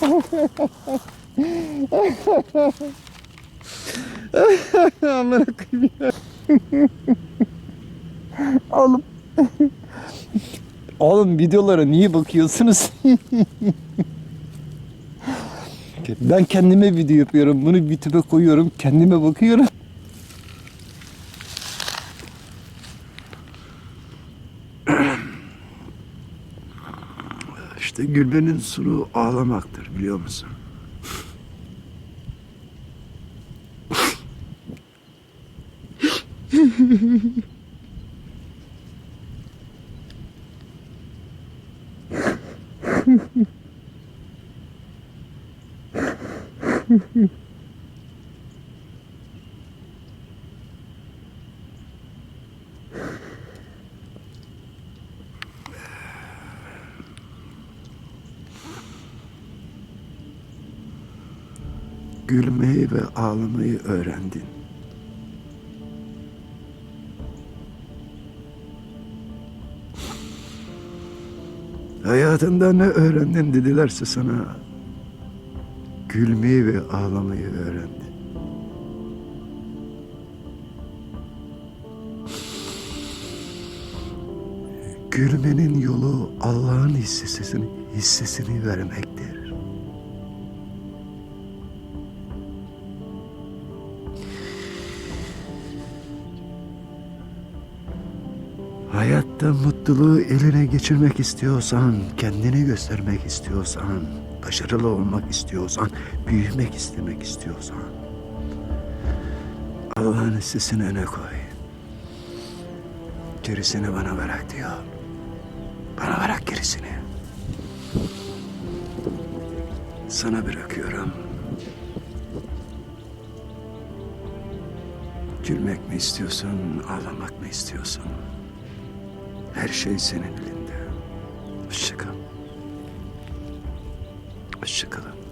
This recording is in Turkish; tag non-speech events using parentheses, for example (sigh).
(laughs) Amına koyayım ya. Oğlum. Oğlum videolara niye bakıyorsunuz? ben kendime video yapıyorum. Bunu YouTube'a koyuyorum. Kendime bakıyorum. İşte gülmenin sonu ağlamaktır biliyor musun? (laughs) Gülmeyi ve ağlamayı öğrendin. Hayatında ne öğrendin dedilerse sana gülmeyi ve ağlamayı öğrendin. Gülmenin yolu Allah'ın hissesini, hissesini vermektir. Hayatta mutluluğu eline geçirmek istiyorsan, kendini göstermek istiyorsan, başarılı olmak istiyorsan, büyümek istemek istiyorsan, Allah'ın hissesini öne koy. Gerisini bana bırak diyor. Bana bırak gerisini. Sana bırakıyorum. Gülmek mi istiyorsun, ağlamak mı istiyorsun? Her şey senin elinde. Hoşça kal. Hoşça kalın.